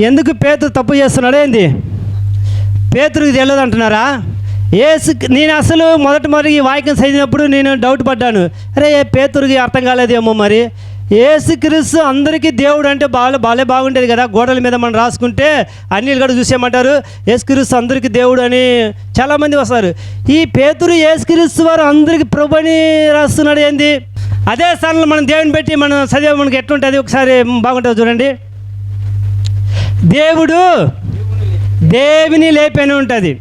ఎందుకు పేతురు తప్పు చేస్తున్నాడు ఏంది? పేతురికి తెలియదు అంటున్నారా? ఏసు నేను అసలు మొదటి మరి ఈ వాక్యం చదివినప్పుడు నేను డౌట్ పడ్డాను. అరే పేతురికి అర్థం కాలేదేమో మరి? ఏసుక్రీస్తు అందరికీ దేవుడు అంటే బాగా బాలే బాగుండేది కదా? గోడల మీద మనం రాసుకుంటే అన్నిలు కూడా చూసేయమంటారు. ఏసుక్రీస్తు అందరికీ దేవుడు అని చాలామంది వస్తారు. ఈ పేతురు ఏసుక్రీస్తు వారు అందరికీ ప్రభు అని రాస్తున్నాడు ఏంది? అదే స్థానంలో మనం దేవుని పెట్టి మనం చదివే మనకి ఎట్లుంటుంది? ఒకసారి బాగుంటుంది చూడండి. దేవుడు దేవిని లేపని ఉంటుంది.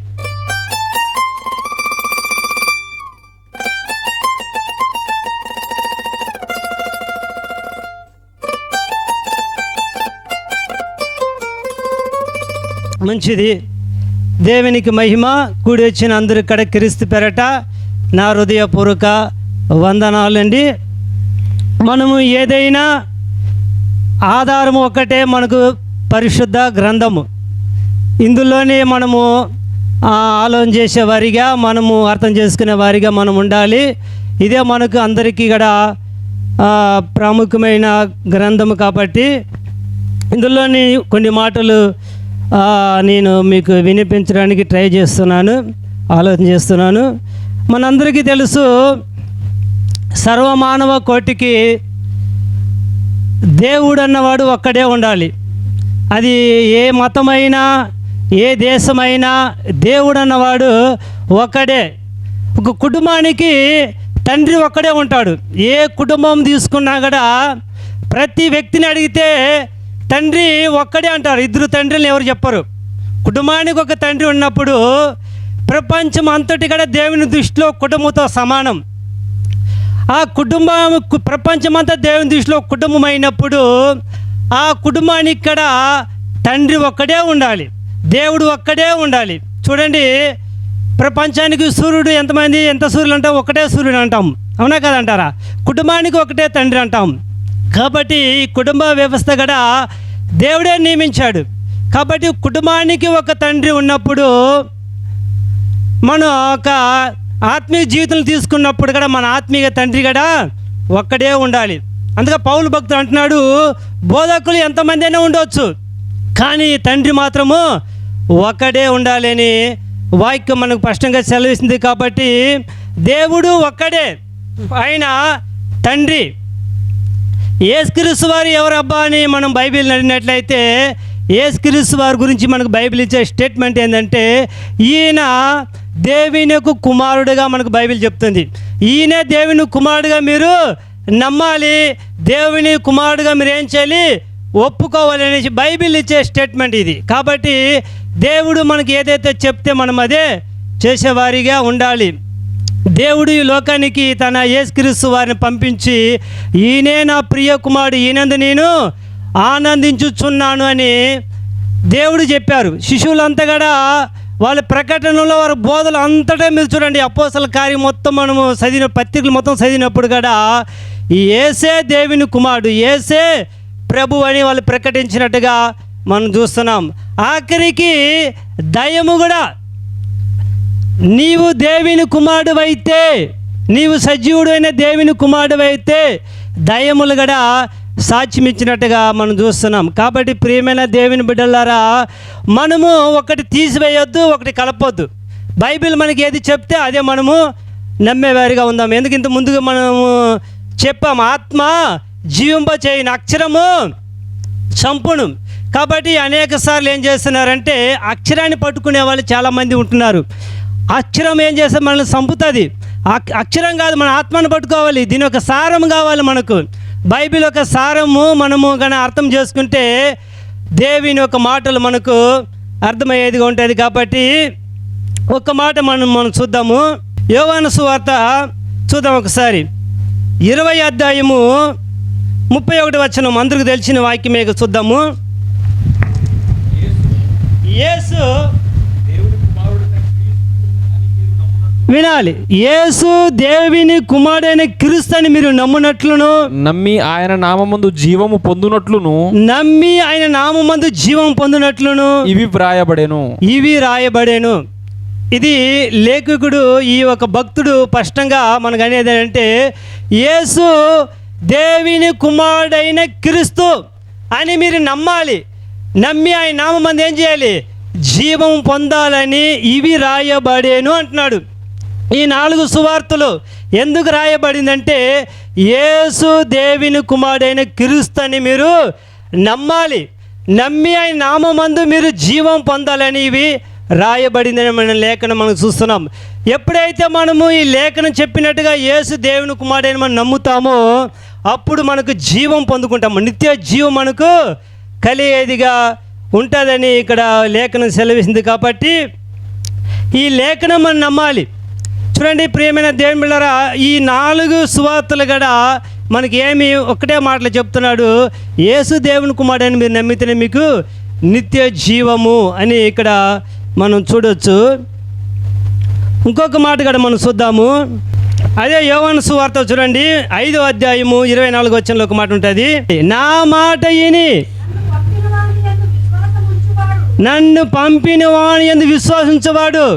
మంచిది. దేవునికి మహిమ కూడి వచ్చిన అందరు ఇక్కడ క్రీస్తు పెరట నా హృదయపూర్వక వందనాలండి. మనము ఏదైనా ఆధారం ఒకటే మనకు పరిశుద్ధ గ్రంథము. ఇందులోనే మనము ఆలోచన చేసే వారిగా మనము అర్థం చేసుకునే వారిగా మనం ఉండాలి. ఇదే మనకు అందరికీ కూడా ప్రాముఖ్యమైన గ్రంథము కాబట్టి. ఇందులోని కొన్ని మాటలు నేను మీకు వినిపించడానికి ట్రై చేస్తున్నాను ఆలోచన చేస్తున్నాను. మనందరికీ తెలుసు సర్వమానవ కోటికి దేవుడు అన్నవాడు ఒక్కడే ఉండాలి. అది ఏ మతమైనా ఏ దేశమైనా దేవుడు అన్నవాడు ఒక్కడే. ఒక కుటుంబానికి తండ్రి ఒక్కడే ఉంటాడు. ఏ కుటుంబం తీసుకున్నా కూడా ప్రతి వ్యక్తిని అడిగితే తండ్రి ఒక్కడే అంటారు. ఇద్దరు తండ్రులు ఎవరు చెప్పరు. కుటుంబానికి ఒక తండ్రి ఉన్నప్పుడు ప్రపంచం అంతటి కూడా దేవుని దృష్టిలో కుటుంబంతో సమానం. ఆ కుటుంబం కు- ప్రపంచమంతా దేవుని దృష్టిలో కుటుంబం అయినప్పుడు ఆ కుటుంబానికి ఇక్కడ తండ్రి ఒక్కడే ఉండాలి దేవుడు ఒక్కడే ఉండాలి. చూడండి ప్రపంచానికి సూర్యుడు ఎంతమంది ఎంత సూర్యులు అంటాం ఒకటే సూర్యుడు అంటాం. అవునా కదంటారా కుటుంబానికి ఒకటే తండ్రి అంటాం. కాబట్టి కుటుంబ వ్యవస్థ కూడా దేవుడే నియమించాడు. కాబట్టి కుటుంబానికి ఒక తండ్రి ఉన్నప్పుడు మనం ఒక ఆత్మీయ జీవితం తీసుకున్నప్పుడు కూడా మన ఆత్మీయ తండ్రి కూడా ఒక్కడే ఉండాలి. అందుకే పౌలు భక్తుడు అంటున్నాడు బోధకులు ఎంతమంది అయినా ఉండవచ్చు కానీ తండ్రి మాత్రము ఒక్కడే ఉండాలని వాక్యం మనకు స్పష్టంగా సెలవిస్తుంది కాబట్టి దేవుడు ఒక్కడే ఆయన తండ్రి. ఏసుక్రీస్తు వారు ఎవరబ్బా అని మనం బైబిల్ నడినట్లయితే ఏసుక్రీస్తు వారి గురించి మనకు బైబిల్ ఇచ్చే స్టేట్మెంట్ ఏంటంటే ఈయన దేవునికు కుమారుడుగా మనకు బైబిల్ చెప్తుంది. ఈయనే దేవుని కుమారుడుగా మీరు నమ్మాలి దేవుని కుమారుడుగా మీరు ఏం చేయాలి? ఒప్పుకోవాలి అనేసి బైబిల్ ఇచ్చే స్టేట్మెంట్ ఇది. కాబట్టి దేవుడు మనకి ఏదైతే చెప్తే మనం అదే చేసేవారిగా ఉండాలి. దేవుడు ఈ లోకానికి తన యేసుక్రీస్తు వారిని పంపించి ఈయనే నా ప్రియ కుమారుడు ఈయనందు నేను ఆనందించుచున్నాను అని దేవుడు చెప్పారు. శిశువులంతా కూడా వాళ్ళ ప్రకటనలో వారి బోధలు అంతటా మీరు చూడండి అపోసల కార్యం మొత్తం మనము చదివిన పత్రికలు మొత్తం చదివినప్పుడు కూడా ఈ ఏసే దేవుని కుమారుడు ఏసే ప్రభు అని వాళ్ళు ప్రకటించినట్టుగా మనం చూస్తున్నాం. ఆఖరికి దయము కూడా నీవు దేవుని కుమారుడువైతే నీవు సజీవుడైన దేవుని అయితే దయములు కూడా సాక్ష్యం ఇచ్చినట్టుగా మనం చూస్తున్నాం. కాబట్టి ప్రియమైన దేవుని బిడ్డలారా మనము ఒకటి తీసివేయొద్దు ఒకటి కలపొద్దు. బైబిల్ మనకి ఏది చెప్తే అదే మనము నమ్మేవారిగా ఉందాం. ఎందుకు ఇంత ముందుగా మనము చెప్పాము ఆత్మ జీవింప చేయని అక్షరము చంపును కాబట్టి అనేక సార్లు ఏం చేస్తున్నారంటే అక్షరాన్ని పట్టుకునే వాళ్ళు చాలామంది ఉంటున్నారు. అక్షరం ఏం చేస్తే మనల్ని చంపుతుంది? అక్- అక్షరం కాదు మన ఆత్మను పట్టుకోవాలి. దీని యొక్క సారం కావాలి మనకు. బైబిల్ ఒక సారము మనము కానీ అర్థం చేసుకుంటే దేవుని ఒక మాటలు మనకు అర్థమయ్యేదిగా ఉంటుంది కాబట్టి ఒక మాట మనం మనం చూద్దాము. యోవాను సువార్త చూద్దాం ఒకసారి. ఇరవై అధ్యాయము ముప్పై ఒకటి వచ్చిన అందరికి తెలిసిన వాక్యమే చూద్దాము. యేసు వినాలి. యేసు దేవిని కుమారుడైన క్రీస్తు అని మీరు నమ్మునట్లును నమ్మి ఆయన నామమందు జీవము పొందునట్లును నమ్మి ఆయన నామందు జీవం పొందినట్లును ఇవి వ్రాయబడెను. ఇవి రాయబడేను. ఇది లేఖకుడు ఈ ఒక భక్తుడు స్పష్టంగా మనకు అనేది అంటే యేసు దేవిని కుమారుడైన క్రీస్తు అని మీరు నమ్మాలి. నమ్మి ఆయన నామందు ఏం చేయాలి? జీవం పొందాలని ఇవి రాయబడేను అంటున్నాడు. ఈ నాలుగు సువార్తలు ఎందుకు రాయబడిందంటే యేసు దేవుని కుమారుడైన క్రీస్తుని మీరు నమ్మాలి. నమ్మి ఆయన నామందు మీరు జీవం పొందాలని ఇవి రాయబడిందని మన లేఖనం మనం చూస్తున్నాం. ఎప్పుడైతే మనము ఈ లేఖనం చెప్పినట్టుగా యేసు దేవుని కుమారుడైన మనం నమ్ముతామో అప్పుడు మనకు జీవం పొందుకుంటాము. నిత్య జీవం మనకు కలిగేదిగా ఉంటుందని ఇక్కడ లేఖనం సెలవిస్తుంది కాబట్టి ఈ లేఖనం మనం నమ్మాలి. చూడండి ప్రియమైన దేవుని బిళ్ళరా ఈ నాలుగు సువార్తలు కూడా మనకి ఏమి ఒక్కటే మాటలు చెప్తున్నాడు యేసు దేవుని కుమారుడని మీరు నమ్మితేనే మీకు నిత్య జీవము అని ఇక్కడ మనం చూడొచ్చు. ఇంకొక మాట కూడా మనం చూద్దాము. అదే యోవన్ సువార్త చూడండి ఐదో అధ్యాయము ఇరవై నాలుగు వచ్చంలో ఒక మాట ఉంటుంది నా మాట ఇని నన్ను పంపిన వాని ఎందు విశ్వాసించవాడు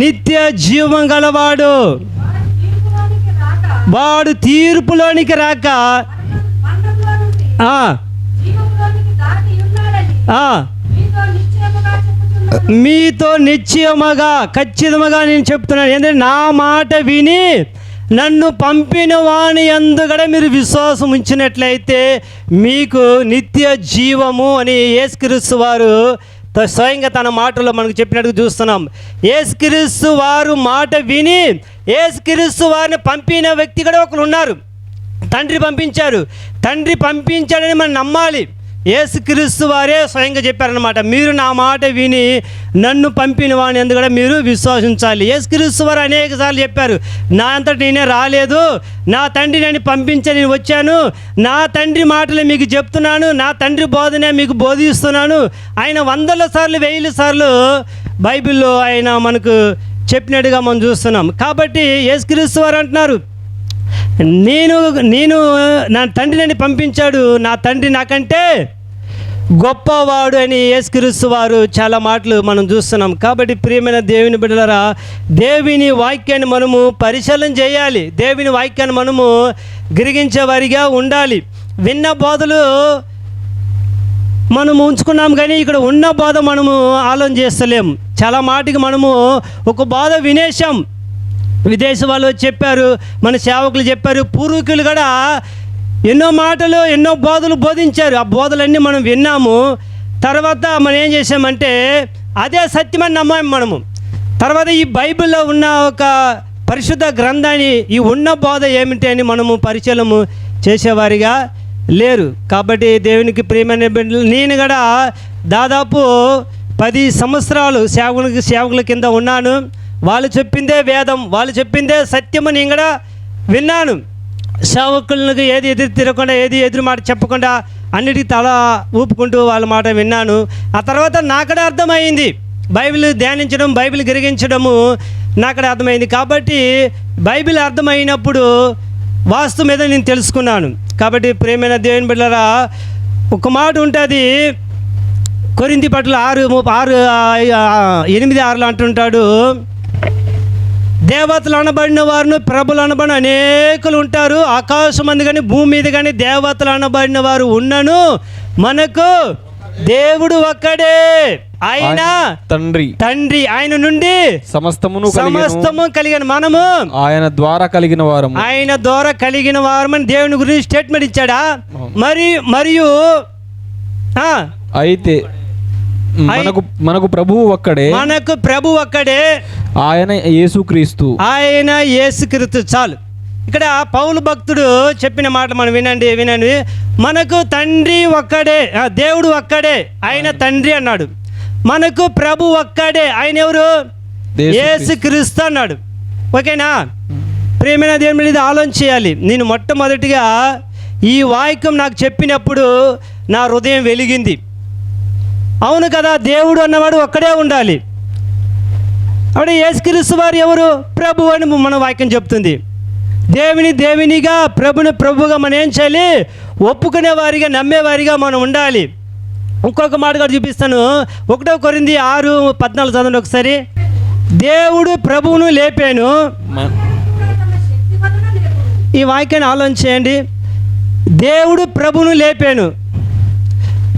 నిత్య జీవం గలవాడు. వాడు తీర్పులోనికి రాక మీతో నిశ్చయముగా ఖచ్చితంగా నేను చెప్తున్నాను. ఏంటంటే నా మాట విని నన్ను పంపిన వాణి అందుగడ మీరు విశ్వాసం ఉంచినట్లయితే మీకు నిత్య జీవము అని యేసుక్రీస్తు వారు స్వయంగా తన మాటలో మనకు చెప్పినట్టు చూస్తున్నాం. ఏసుక్రీస్తు వారు మాట విని ఏసుక్రీస్తు వారిని పంపిన వ్యక్తి కూడా ఒకరు ఉన్నారు. తండ్రి పంపించారు. తండ్రి పంపించాడని మనం నమ్మాలి. యేసుక్రీస్తు వారే స్వయంగా చెప్పారనమాట మీరు నా మాట విని నన్ను పంపిన వాడిని ఎందుకు కూడా మీరు విశ్వసించాలి. యేసుక్రీస్తు వారు అనేక సార్లు చెప్పారు నా అంతటి నేనే రాలేదు. నా తండ్రి నేను పంపించని నేను వచ్చాను. నా తండ్రి మాటలు మీకు చెప్తున్నాను. నా తండ్రి బోధనే మీకు బోధిస్తున్నాను. ఆయన వందల సార్లు వెయ్యి సార్లు బైబిల్లో ఆయన మనకు చెప్పినట్టుగా మనం చూస్తున్నాం. కాబట్టి యేసుక్రీస్తు వారు అంటున్నారు నేను నేను నా తండ్రి నన్ను పంపించాడు. నా తండ్రి నాకంటే గొప్పవాడు అని యేసుక్రీస్తు వారు చాలా మాటలు మనం చూస్తున్నాం. కాబట్టి ప్రియమైన దేవుని బిడ్డలరా దేవుని వాక్యాన్ని మనము పరిశీలన చేయాలి. దేవుని వాక్యాన్ని మనము గిరిగించే వారిగా ఉండాలి. విన్న బోధలు మనం ఉంచుకున్నాం కానీ ఇక్కడ ఉన్న బాధ మనము ఆలోచన చేస్తలేం. చాలా మాటికి మనము ఒక బాధ వినేశాం. విదేశ వాళ్ళు చెప్పారు మన సేవకులు చెప్పారు పూర్వీకులు కూడా ఎన్నో మాటలు ఎన్నో బోధలు బోధించారు. ఆ బోధలన్నీ మనం విన్నాము. తర్వాత మనం ఏం చేసామంటే అదే సత్యమని నమ్మాము మనము. తర్వాత ఈ బైబిల్లో ఉన్న ఒక పరిశుద్ధ గ్రంథాన్ని ఈ ఉన్న బోధ ఏమిటి అని మనము పరిచయము చేసేవారిగా లేరు. కాబట్టి దేవునికి ప్రియమైన బిడ్డలు నేను కూడా దాదాపు పది సంవత్సరాలు సేవకులకి సేవకుల కింద ఉన్నాను. వాళ్ళు చెప్పిందే వేదం వాళ్ళు చెప్పిందే సత్యము నేను కూడా విన్నాను. సేవకులకు ఏది ఎదురు తిరగకుండా ఏది ఎదురు మాట చెప్పకుండా అన్నిటికీ తల ఊపుకుంటూ వాళ్ళ మాట విన్నాను. ఆ తర్వాత నాకడే అర్థమైంది. బైబిల్ ధ్యానించడం బైబిల్ గిరిగించడము నాకడే అర్థమైంది. కాబట్టి బైబిల్ అర్థమైనప్పుడు వాస్తు మీద నేను తెలుసుకున్నాను. కాబట్టి ప్రేమైన దేవుని బిడ్డరా ఒక మాట ఉంటుంది. కొరింది పట్ల ఆరు ఆరు ఎనిమిది ఆరులో అంటుంటాడు దేవతలు అనబడిన వారును ప్రభులు అనబడిన అనేకులు ఉంటారు. ఆకాశం మంది కానీ భూమి మీద కానీ దేవతలు అనబడిన వారు ఉన్నను. మనకు దేవుడు ఒక్కడే. ఆయన తండ్రి. తండ్రి. ఆయన నుండి సమస్తమును సమస్తము కలిగిన. మనము ఆయన ద్వారా కలిగిన వారము. ఆయన ద్వారా కలిగిన వారమని దేవుని గురించి స్టేట్మెంట్ ఇచ్చాడా? మరి మరియు అయితే మనకు మనకు ప్రభువు ఒక్కడే. మనకు ప్రభు ఒక్కడే. ఆయన యేసుక్రీస్తు. ఆయన యేసుక్రీస్తు చాలు. ఇక్కడ పౌలు భక్తుడు చెప్పిన మాట మనం వినండి వినండి. మనకు తండ్రి ఒక్కడే దేవుడు ఒక్కడే ఆయన తండ్రి అన్నాడు. మనకు ప్రభు ఒక్కడే ఆయన ఎవరు? యేసుక్రీస్తు. యేసుక్రీస్తు అన్నాడు. ఓకేనా? ప్రేమైన దేవుని మీద ఆలోచన చేయాలి. నేను మొట్టమొదటిగా ఈ వాక్యం నాకు చెప్పినప్పుడు నా హృదయం వెలిగింది. అవును కదా దేవుడు అన్నవాడు ఒక్కడే ఉండాలి. అప్పుడు యేసుక్రీస్తు వారు ఎవరు? ప్రభు అని మన వాక్యం చెప్తుంది. దేవుని దేవునిగా ప్రభుని ప్రభుగా మనం ఏం చేయాలి? ఒప్పుకునే వారిగా నమ్మేవారిగా మనం ఉండాలి. ఇంకొక మాట కూడా చూపిస్తాను. ఒకటో కొరింది ఆరు పద్నాలుగు చదవండి ఒకసారి. దేవుడు ప్రభువును లేపాను. ఈ వాక్యాన్ని ఆలోచన చేయండి. దేవుడు ప్రభును లేపాను.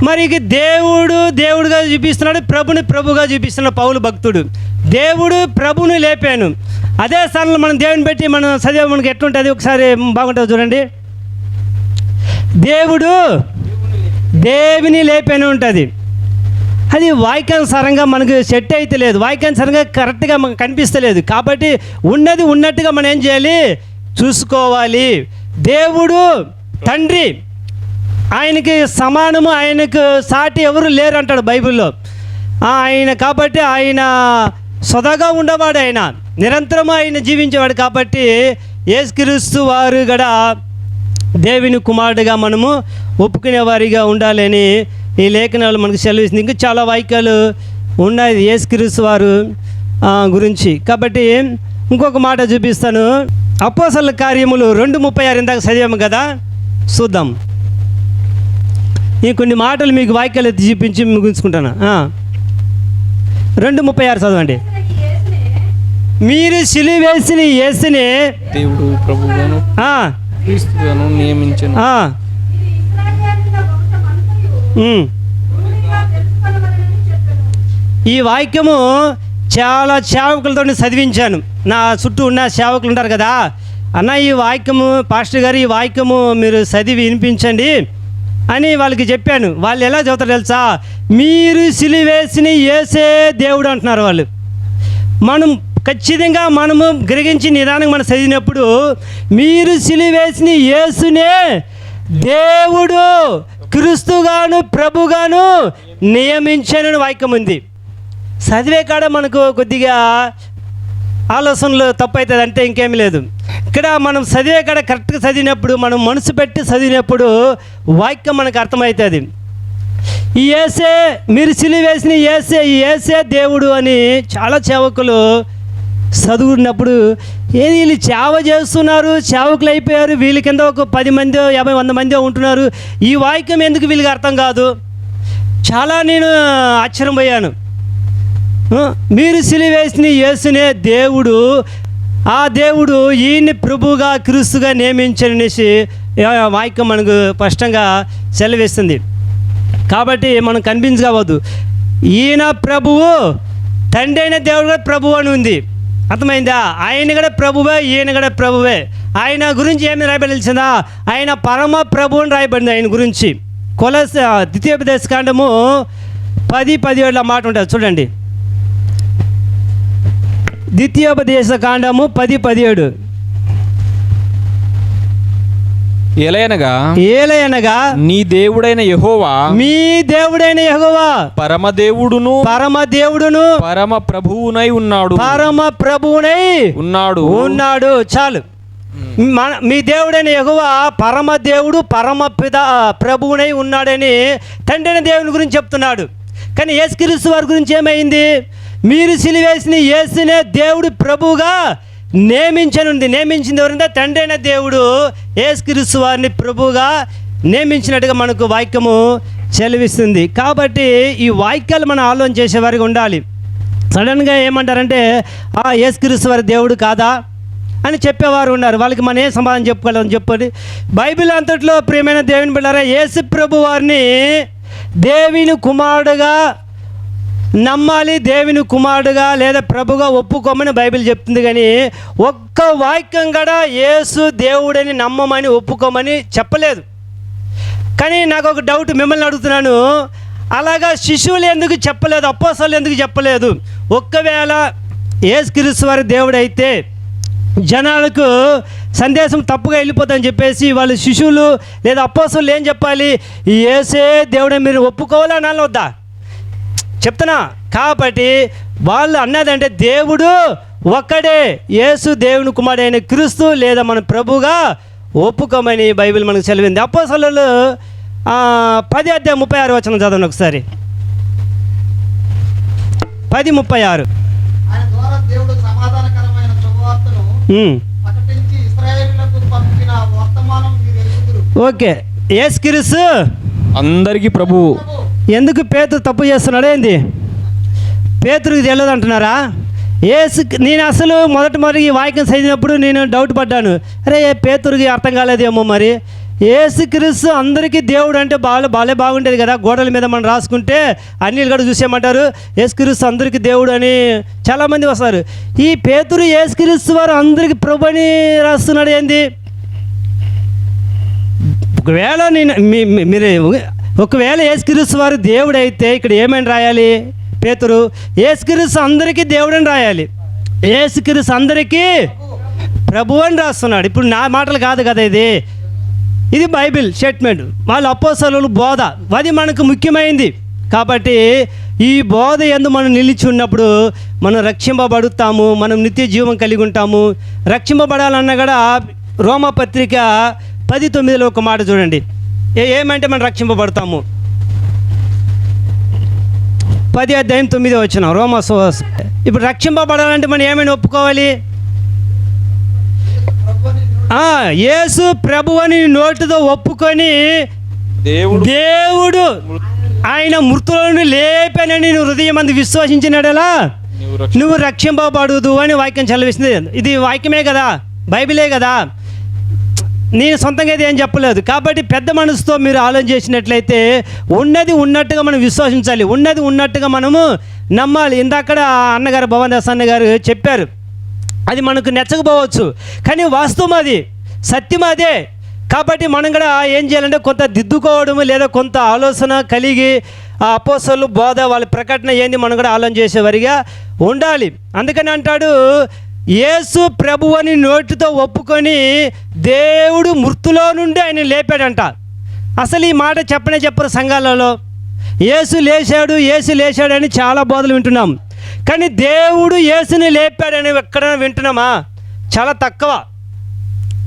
మరి ఇక దేవుడు దేవుడుగా చూపిస్తున్నాడు ప్రభుని ప్రభుగా చూపిస్తున్నాడు పౌలు భక్తుడు. దేవుడు ప్రభుని లేపాను. అదే స్థానంలో మనం దేవుని పెట్టి మనం చదివే మనకి ఎట్లుంటుంది? ఒకసారి బాగుంటుంది చూడండి. దేవుడు దేవిని లేపాను ఉంటుంది. అది వాక్యానుసారంగా మనకు సెట్ అయితే లేదు. వాక్యానుసారంగా కరెక్ట్గా మనకు కనిపిస్తలేదు. కాబట్టి ఉన్నది ఉన్నట్టుగా మనం ఏం చేయాలి? చూసుకోవాలి. దేవుడు తండ్రి ఆయనకి సమానము ఆయనకు సాటి ఎవరు లేరు అంటాడు బైబిల్లో ఆయన కాబట్టి ఆయన సొదగా ఉండేవాడు ఆయన. నిరంతరం ఆయన జీవించేవాడు కాబట్టి ఏసుక్రీస్తు వారు కూడా దేవుని కుమారుడిగా మనము ఒప్పుకునేవారిగా ఉండాలని ఈ లేఖనాలు మనకు సెలవిస్తుంది. ఇంకా చాలా వాక్యాలు ఉన్నాయి ఏసుక్రీస్తు వారు గురించి. కాబట్టి ఇంకొక మాట చూపిస్తాను. అపోసల కార్యములు రెండు ముప్పై ఆరు ఇందాక చదివాము కదా. చూద్దాం. ఈ కొన్ని మాటలు మీకు వాక్యాలు ఎత్తి చూపించి ముగించుకుంటాను. రెండు ముప్పై ఆరు చదవండి. మీరు సిలివేసిన యేసుని దేవుడు ప్రభువును ఆ, క్రీస్తుగాను నియమించను. ఈ వాక్యము చాలా సేవకులతో చదివించాను. నా చుట్టూ ఉన్న సేవకులు ఉంటారు కదా. అన్న ఈ వాక్యము పాస్టర్ గారు ఈ వాక్యము మీరు చదివి వినిపించండి. అని వాళ్ళకి చెప్పాను. వాళ్ళు ఎలా చదువుతారు తెలుసా? మీరు సిలివేసిన ఏసే దేవుడు అంటున్నారు వాళ్ళు. మనం ఖచ్చితంగా మనము గ్రహించి నిదానం మనం చదివినప్పుడు మీరు సిలివేసిన యేసునే దేవుడు క్రీస్తుగాను ప్రభుగాను నియమించను వాక్యం ఉంది. చదివే కాడ మనకు కొద్దిగా ఆలోచనలు తప్పు అవుతుంది అంటే ఇంకేమీ లేదు. ఇక్కడ మనం చదివే కాడ కరెక్ట్గా చదివినప్పుడు మనం మనసు పెట్టి చదివినప్పుడు వాక్యం మనకు అర్థమవుతుంది. ఈ ఏసే మీరు సిలివేసిన ఏసే ఈ ఏసే దేవుడు అని చాలా సేవకులు చదువుకున్నప్పుడు ఏది వీళ్ళు సేవ చేస్తున్నారు సేవకులు అయిపోయారు వీళ్ళ కింద ఒక పది మంది యాభై వంద మంది ఉంటున్నారు. ఈ వాక్యం ఎందుకు వీళ్ళకి అర్థం కాదు? చాలా నేను ఆశ్చర్యపోయాను పోయాను. మీరు సిలివేసిన యేసునే దేవుడు ఆ దేవుడు ఈయన్ని ప్రభుగా క్రీస్తుగా నియమించనేసి వాక్యం మనకు స్పష్టంగా సెలవిస్తుంది. కాబట్టి మనం కనిపించవద్దు ఈయన ప్రభువు తండ్రి అయిన దేవుడు కూడా ప్రభువు అని ఉంది. అర్థమైందా? ఆయన కూడా ప్రభువే ఈయన కూడా ప్రభువే. ఆయన గురించి ఏమి రాయబడి ఆయన పరమ ప్రభు అని రాయబడింది ఆయన గురించి. కొలస ద్వితీయోపదేశ కాండము పది పదిహేడుల మాట ఉంటుంది. చూడండి. ద్వితీయోపదేశ కాండము పది పదిహేడు. ఎలయనగా ఏలయనగా నీ దేవుడైన యెహోవా మీ దేవుడైన యెహోవా పరమదేవుడును పరమ దేవుడును పరమ ప్రభువునై ఉన్నాడు. పరమ ప్రభువునై ఉన్నాడు. ఉన్నాడు. చాలు. మన మీ దేవుడైన యెహోవ పరమ దేవుడు పరమ పిద ప్రభువునై ఉన్నాడని తండ్రి దేవుని గురించి చెప్తున్నాడు. కానీ యేసుక్రీస్తు వారి గురించి ఏమైంది? మీరు సిలివేసిన యేసునే దేవుడు ప్రభువుగా నియమించనుంది. నియమించింది ఎవరంటే తండ్రైన దేవుడు ఏసుక్రీస్తు వారిని ప్రభువుగా నియమించినట్టుగా మనకు వాక్యము చెలవిస్తుంది. కాబట్టి ఈ వాక్యాలు మనం ఆలోచన చేసేవారికి ఉండాలి. సడన్గా ఏమంటారంటే ఆ ఏసుక్రీస్తు వారి దేవుడు కాదా? అని చెప్పేవారు ఉన్నారు. వాళ్ళకి మనం ఏ సమాధానం చెప్పుకోవాలని చెప్పండి. బైబిల్ అంతట్లో ప్రియమైన దేవుని బిడ్డారా యేసు ప్రభు వారిని దేవుని కుమారుడుగా నమ్మాలి దేవుని కుమారుడుగా లేదా ప్రభుగా ఒప్పుకోమని బైబిల్ చెప్తుంది కానీ ఒక్క వాక్యం కూడా యేసు దేవుడని నమ్మమని ఒప్పుకోమని చెప్పలేదు. కానీ నాకు ఒక డౌట్ మిమ్మల్ని అడుగుతున్నాను. అలాగా శిశువులు ఎందుకు చెప్పలేదు అప్పోసలు ఎందుకు చెప్పలేదు? ఒక్కవేళ ఏసుక్రీస్తు వారి దేవుడు అయితే జనాలకు సందేశం తప్పుగా వెళ్ళిపోతుందని చెప్పేసి వాళ్ళు శిశువులు లేదా అప్పోసలు ఏం చెప్పాలి? ఏసే దేవుడని మీరు ఒప్పుకోవాలా వద్దా చెప్తున్నా. కాబట్టి వాళ్ళు అన్నదంటే దేవుడు ఒక్కడే. యేసు దేవుని కుమారుడైన క్రీస్తు లేదా మన ప్రభుగా ఒప్పుకోమని బైబిల్ మనకు సెలవింది. అపోసలు పది అధ్యాయం ముప్పై ఆరు వచ్చిన చదవండి ఒకసారి. పది ముప్పై ఆరు. ఆయన ద్వారా దేవుడు సమాధానకరమైన శుభవార్తను ఉమ్. ప్రకటించి ఇస్రాయేలులకు పంపిన వర్తమానం మీరు ఎరుగుదురు ఓకే. ఏసు క్రీస్తు. అందరికీ ప్రభువు ఎందుకు పేతురు తప్పు చేస్తున్నాడు ఏంది? పేతురికి తెలియదు అంటున్నారా? ఏసు నేను అసలు మొదటి మరి ఈ వాక్యం చదివినప్పుడు నేను డౌట్ పడ్డాను. అరే పేతురికి అర్థం కాలేదేమో మరి? ఏసుక్రీస్తు అందరికీ దేవుడు అంటే బాగా బాగాలే బాగుండేది కదా. గోడల మీద మనం రాసుకుంటే అన్నిలు కూడా చూసేయమంటారు. ఏసుక్రీస్తు అందరికీ దేవుడు అని చాలామంది వస్తారు. ఈ పేతురు ఏసుక్రీస్తు వారు అందరికీ ప్రభు అని రాస్తున్నాడు ఏంది? ఒకవేళ నేను మీ- మీరు ఒకవేళ ఏసుక్రీస్తు వారు దేవుడైతే ఇక్కడ ఏమని రాయాలి? పేతురు ఏసుక్రీస్తు అందరికీ దేవుడని రాయాలి. ఏసుక్రీస్తు అందరికీ ప్రభు అని రాస్తున్నాడు. ఇప్పుడు నా మాటలు కాదు కదా ఇది. ఇది బైబిల్ స్టేట్మెంట్. వాళ్ళ అపోసలు బోధ. అది మనకు ముఖ్యమైంది. కాబట్టి ఈ బోధ ఎందు మనం నిలిచి ఉన్నప్పుడు మనం రక్షింపబడుతాము మనం నిత్య జీవం కలిగి ఉంటాము. రక్షింపబడాలన్నా కూడా రోమపత్రిక పది తొమ్మిదిలో ఒక మాట చూడండి. ఏ ఏమంటే మనం రక్షింపబడతాము? పది అధ్యాయం తొమ్మిది వచ్చిన రోమా ఇప్పుడు రక్షింపబడాలంటే మనం ఏమైనా ఒప్పుకోవాలి? యేసు ప్రభు అని నోటితో ఒప్పుకొని దేవుడు దేవుడు ఆయన మృతులను లేపానని నువ్వు హృదయం అందు విశ్వసించినడలా? నువ్వు రక్షింపబడదు అని వాక్యం చదివిస్తుంది. ఇది వాక్యమే కదా? బైబిలే కదా? నేను సొంతంగా అయితే ఏం చెప్పలేదు. కాబట్టి పెద్ద మనసుతో మీరు ఆలోచన చేసినట్లయితే ఉన్నది ఉన్నట్టుగా మనం విశ్వసించాలి. ఉన్నది ఉన్నట్టుగా మనము నమ్మాలి. ఇందాకడ అన్నగారు భవనదాస్ అన్నగారు గారు చెప్పారు. అది మనకు నచ్చకపోవచ్చు. కానీ వాస్తవం అది. సత్యం అదే. కాబట్టి మనం కూడా ఏం చేయాలంటే కొంత దిద్దుకోవడము లేదా కొంత ఆలోచన కలిగి ఆ అపోసలు బోధ వాళ్ళ ప్రకటన ఏంది మనం కూడా ఆలోచన చేసేవారిగా ఉండాలి. అందుకని అంటాడు యేసు ప్రభు అని నోటితో ఒప్పుకొని దేవుడు మృతులో నుండి ఆయన లేపాడంట. అసలు ఈ మాట చెప్పనే చెప్పరు సంఘాలలో. యేసు లేచాడు యేసు లేచాడు అని చాలా బోధలు వింటున్నాం. కానీ దేవుడు యేసుని లేపాడని ఎక్కడైనా వింటున్నామా? చాలా తక్కువ.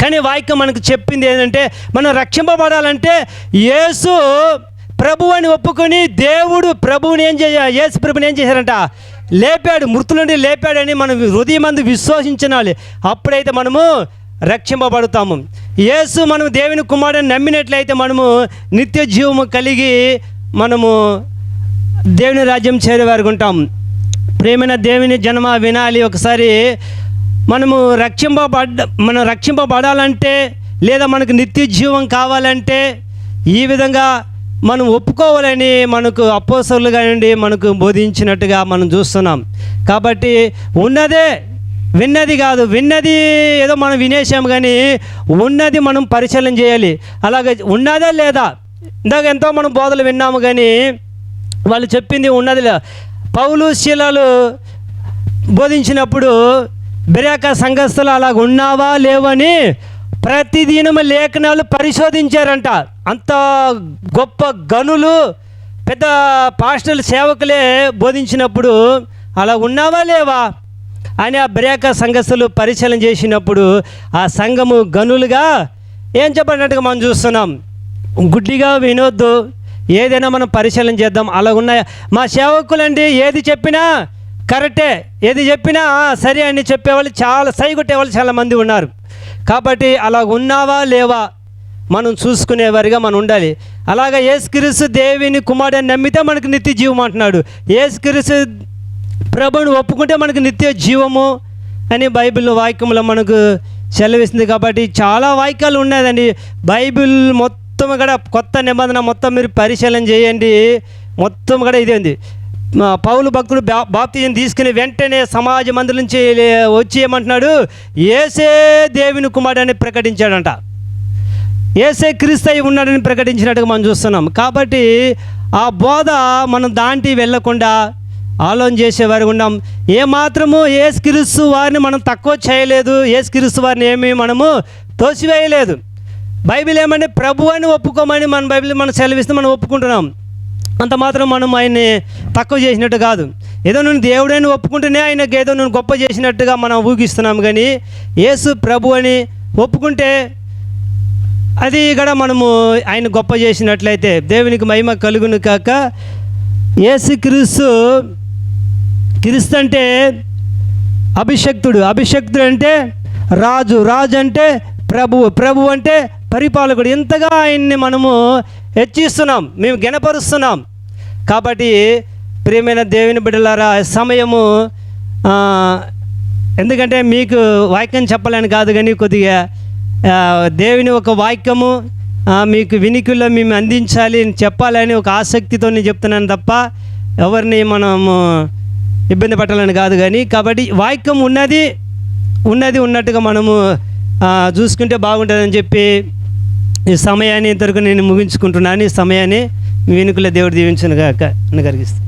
కానీ వాక్యం మనకు చెప్పింది ఏంటంటే మనం రక్షింపబడాలంటే యేసు ప్రభు అని ఒప్పుకొని దేవుడు ప్రభువుని ఏం చేయ యేసు ప్రభుని ఏం చేశారంట? లేపాడు మృతులని లేపాడని మనం హృదయమందు విశ్వసించాలి అప్పుడైతే మనము రక్షింపబడతాము. యేసు మనం దేవుని కుమారుని నమ్మినట్లయితే మనము నిత్య జీవము కలిగి మనము దేవుని రాజ్యం చేరేవారు ప్రేమైన దేవుని జన్మ వినాలి. ఒకసారి మనము రక్షింపబడ్డ మనం రక్షింపబడాలంటే లేదా మనకు నిత్య జీవం కావాలంటే ఈ విధంగా మనం ఒప్పుకోవాలని మనకు అప్పోసర్లు కానివ్వండి మనకు బోధించినట్టుగా మనం చూస్తున్నాం. కాబట్టి ఉన్నదే విన్నది కాదు విన్నది ఏదో మనం వినేసాం కానీ ఉన్నది మనం పరిశీలన చేయాలి. అలాగే ఉన్నదా లేదా? ఇందాక ఎంతో మనం బోధలు విన్నాము కానీ వాళ్ళు చెప్పింది ఉన్నది పౌలు శీలాలు బోధించినప్పుడు బిరాక సంఘస్థలు అలాగ ఉన్నావా లేవని ప్రతిదినము లేఖనాలు పరిశోధించారంట. అంత గొప్ప గనులు పెద్ద పాస్టల్ సేవకులే బోధించినప్పుడు అలా ఉన్నావా లేవా? అని ఆ బ్రేక సంఘస్థలు పరిశీలన చేసినప్పుడు ఆ సంఘము గనులుగా ఏం చెప్పినట్టుగా మనం చూస్తున్నాం. గుడ్డిగా వినొద్దు. ఏదైనా మనం పరిశీలన చేద్దాం. అలా ఉన్నాయా. మా సేవకులండి ఏది చెప్పినా కరెక్టే. ఏది చెప్పినా సరే అని చెప్పేవాళ్ళు చాలా సై కొట్టేవాళ్ళు చాలామంది ఉన్నారు. కాబట్టి అలా ఉన్నావా లేవా? మనం చూసుకునేవారిగా మనం ఉండాలి. అలాగా ఏసుక్రీస్తు దేవిని కుమారుడు నమ్మితే మనకు నిత్య జీవం అంటున్నాడు. ఏసుక్రీస్తు ప్రభుని ఒప్పుకుంటే మనకు నిత్య జీవము అని బైబిల్ వాక్యంలో మనకు సెలవిస్తుంది కాబట్టి చాలా వాక్యాలు ఉన్నదండి బైబిల్ మొత్తం కూడా కొత్త నిబంధన మొత్తం మీరు పరిశీలన చేయండి. మొత్తం కూడా ఇదే ఉంది. పౌలు భక్తుడు బా బాప్తిజం తీసుకుని వెంటనే సమాజ మందిరం నుంచి వచ్చి ఏమంటున్నాడు ఏసే దేవుని కుమారుడు అని ప్రకటించాడంట. ఏసే క్రీస్తు ఉన్నాడని ప్రకటించినట్టుగా మనం చూస్తున్నాం. కాబట్టి ఆ బోధ మనం దాంటి వెళ్ళకుండా ఆలోచన చేసేవారు ఉన్నాం. ఏమాత్రము ఏసు క్రీస్తు వారిని మనం తక్కువ చేయలేదు. ఏసు క్రీస్తు వారిని ఏమీ మనము తోసివేయలేదు. బైబిల్ ఏమంటే ప్రభు అని ఒప్పుకోమని మన బైబిల్ మనం సెలవిస్తే మనం ఒప్పుకుంటున్నాం. అంత మాత్రం మనం ఆయన్ని తక్కువ చేసినట్టు కాదు. ఏదో నువ్వు దేవుడని ఒప్పుకుంటేనే ఆయనకి ఏదో నువ్వు గొప్ప చేసినట్టుగా మనం ఊగిస్తున్నాం కానీ యేసు ప్రభు అని ఒప్పుకుంటే అది కూడా మనము ఆయన గొప్ప చేసినట్లయితే దేవునికి మహిమ కలుగును కాక యేసుక్రీస్తు క్రీస్తు అంటే అభిషక్తుడు. అభిషక్తుడు అంటే రాజు. రాజు అంటే ప్రభువు. ప్రభు అంటే పరిపాలకుడు ఇంతగా ఆయన్ని మనము హెచ్చిస్తున్నాం మేము గెనపరుస్తున్నాం కాబట్టి ప్రియమైన దేవుని బిడ్డలారా సమయము ఎందుకంటే మీకు వాక్యం చెప్పలేను కాదు కానీ కొద్దిగా దేవుని ఒక వాక్యము మీకు వినికిల్లో మేము అందించాలి అని చెప్పాలని ఒక ఆసక్తితో నేను చెప్తున్నాను తప్ప ఎవరిని మనము ఇబ్బంది పట్టాలని కాదు కానీ కాబట్టి వాక్యం ఉన్నది ఉన్నది ఉన్నట్టుగా మనము చూసుకుంటే బాగుంటుందని చెప్పి ఈ సమయాన్ని ఇంతవరకు నేను ముగించుకుంటున్నాను. ఈ సమయాన్ని మీ వెనుకల దేవుడు దీవించను గాక అని కలిగిస్తాను